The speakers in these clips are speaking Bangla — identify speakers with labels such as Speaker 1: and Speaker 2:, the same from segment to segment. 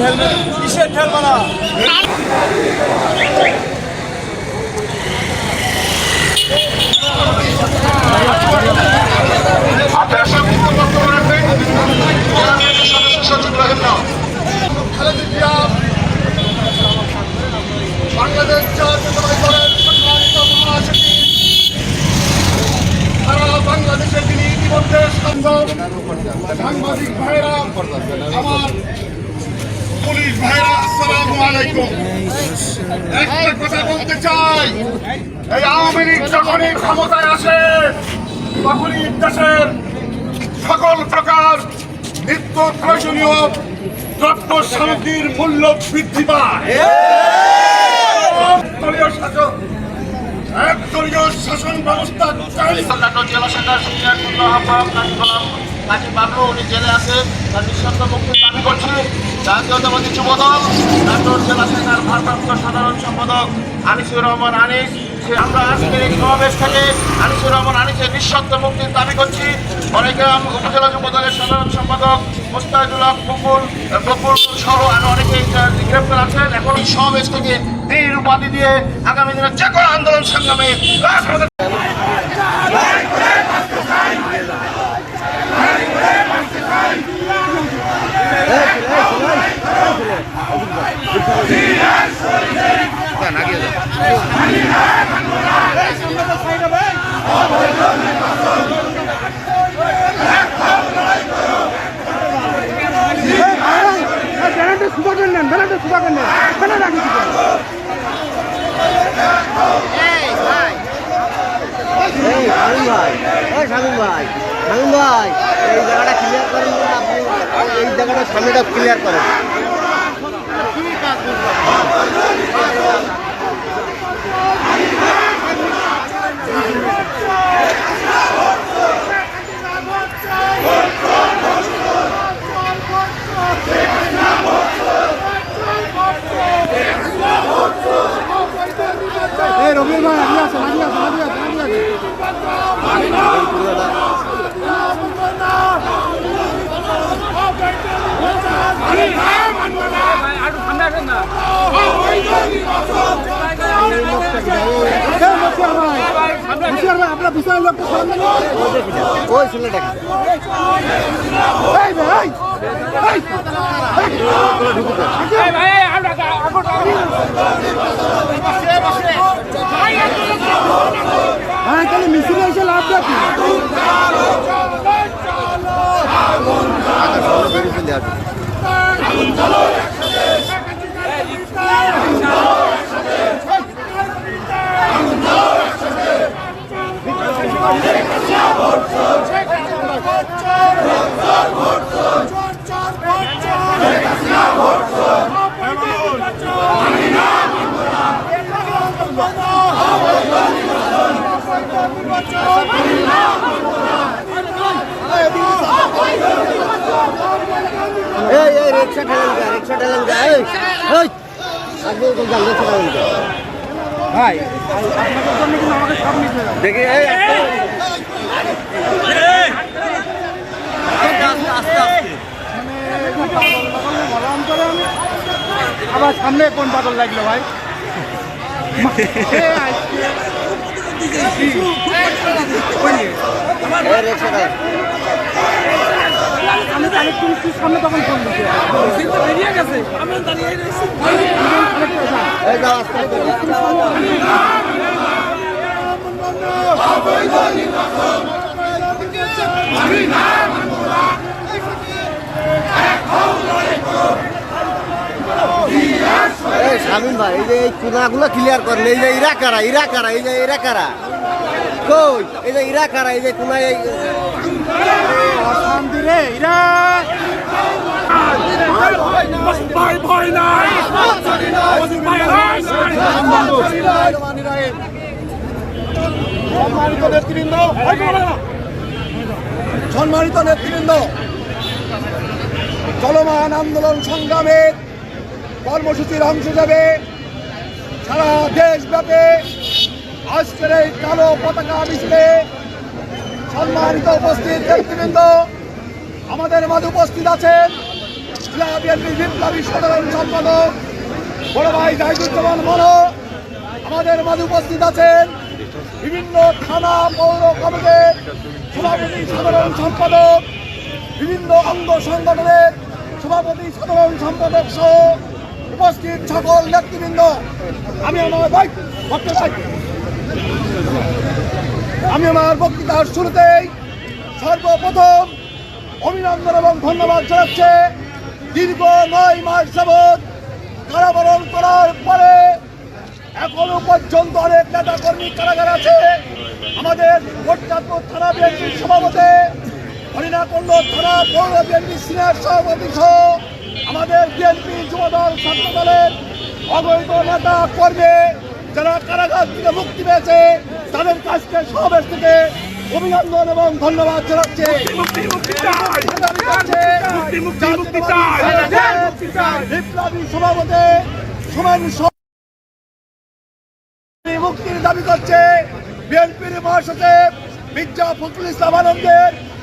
Speaker 1: উপরে নামতে আসলাম
Speaker 2: আপনারা একটা কথা বলতে চাই। এই আওয়ামী লীগ যখনই ক্ষমতায় আসে, তখনই দেশের সকল প্রকার নিত্য প্রয়োজনীয় দ্রব্য সামগ্রীর মূল্য বৃদ্ধি পায়। শাসক এক দলীয় শাসন ব্যবস্থা চাই।
Speaker 3: জেলা শাখার সিনিয়র যুগ্ম কাজী গোলাম উনি জেলে আছে, তার নিঃশব্দ মুক্তির দাবি করছি। জাতীয়তাবাদী যুবদল, নাটোর জেলা শাখার ভারপ্রাপ্ত সাধারণ সম্পাদক আনিসুর রহমান আনিস। আমরা আজকের এই সমাবেশ থেকে আনিসুর রহমান আনিসের নিঃশব্দ মুক্তির দাবি করছি। অনেগ্রাম উপজেলা যুবদলের সাধারণ সম্পাদক মোস্তাজুল্লাহ বকুল বকুল সহ আরও অনেকে গ্রেপ্তার আছেন। এখন এই সমাবেশ থেকে বীর উপাধি দিয়ে আগামী দিনে যে কোনো আন্দোলন সংগ্রামে
Speaker 1: সুপার নেন ব্যানারটা সুপার নেন ব্যানার রাখি
Speaker 4: শামীম ভাই শামীম ভাই এই জায়গাটা ক্লিয়ার করেন। আপনি এই জায়গাটা সামনেটা ক্লিয়ার করেন।
Speaker 1: এই রবি ভাই আগে আছে আগে আছে আপনার বিশাল লোকটা
Speaker 4: ওই ছেলেটা কি?
Speaker 1: এই ভাই এই হ্যাঁ তাহলে মিছিলে এসে লাভ দেখি
Speaker 4: বেরিয়ে ফেলে এই এই রিক্সা ঠেলেন কে রিক্সা ঠেলেন কে এই এই আগে তো যান রিক্সা ঠেলেন কে
Speaker 1: ভাই আপনাদের জন্য কিন্তু আমাকে সব নিতে হবে।
Speaker 4: এই
Speaker 1: বললাম করে আমি আবার সামনে কোন পাগল লাগল ভাই সামনে তখন ফোন আমি রয়েছি
Speaker 4: এই যাও আস্তে আস্তে এই শামিম ভাই এই যে এই কোনাগুলো ক্লিয়ার করেন এই যে ইরা কারা ইরা কারা এই যে ইরা কারা? কই? এই যে ইরা কারা এই যে কোনায় এই
Speaker 1: অশান্তি রে এরা সম্মানিত নেতৃবৃন্দ সম্মানিত নেতৃবৃন্দ। চলমান আন্দোলন সংগ্রামের কর্মসূচির অংশ হিসাবে সারা দেশব্যাপী আজকের এই কালো পতাকা মিছিলে সম্মানিত উপস্থিত নেতৃবৃন্দ আমাদের মাঝে উপস্থিত আছেন বিএনপি বিপ্লবী সাধারণ সম্পাদক বড় ভাই জাহিদুজ্জামান মনো। আমাদের মাঝে উপস্থিত আছেন বিভিন্ন থানা পৌর কমিটির সভাপতি সাধারণ সম্পাদক বিভিন্ন অঙ্গ সংগঠনের সভাপতি, সাধারণ সম্পাদক সহ উপস্থিত সকল নেতৃবৃন্দ। আমি আমার আমি আমার বক্তৃতার শুরুতেই সর্বপ্রথম অভিনন্দন এবং ধন্যবাদ জানাচ্ছে দীর্ঘ নয় মাস যাবৎ কারাবরণ করার পরে এখনও পর্যন্ত অনেক নেতা কর্মী কারাগারে আছে। আমাদের ভোটচাঁদপুর থানা বিএনপির সভাপতি হরিণাকুণ্ড থানা পৌর বিএনপি সিনিয়র সভাপতি সহ আমাদের বিএনপি যুবদল ছাত্র দলের অবৈধ নেতা কর্মী যারা কারাগার থেকে মুক্তি পেয়েছে তাদের কাছকে সমাবেশ থেকে অভিনন্দন এবং ধন্যবাদ জানাচ্ছে। বিপ্লবী সভাপতি সুমন মুক্তির দাবি করছে বিএনপির মহাসচিব মির্জা ফখরুল ইসলাম আলমদের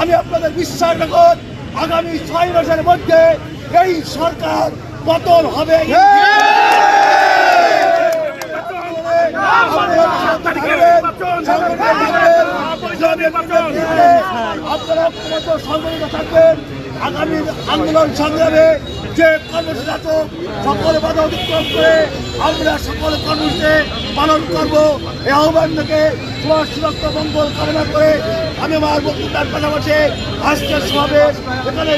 Speaker 1: আমি আপনাদের বিশ্বাস রাখুন আগামী ছয় মাসের মধ্যে এই সরকার পতন হবে। আপনারা ঐক্যবদ্ধ সংগঠিত থাকবেন। আগামী আন্দোলন সংগ্রামে যে কর্মসূচি আছে সকল বাধা অতিক্রম করে আমরা সকল কর্মসূচি পালন করব। এই আহ্বান থেকে সমাজ সুরক্ষা মঙ্গল কামনা করে আমি আমার বক্তৃতার পাশাপাশি আজকের সমাবেশ এখানে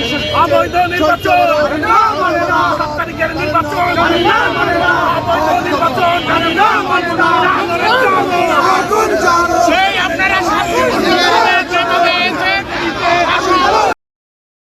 Speaker 5: নির্বাচন।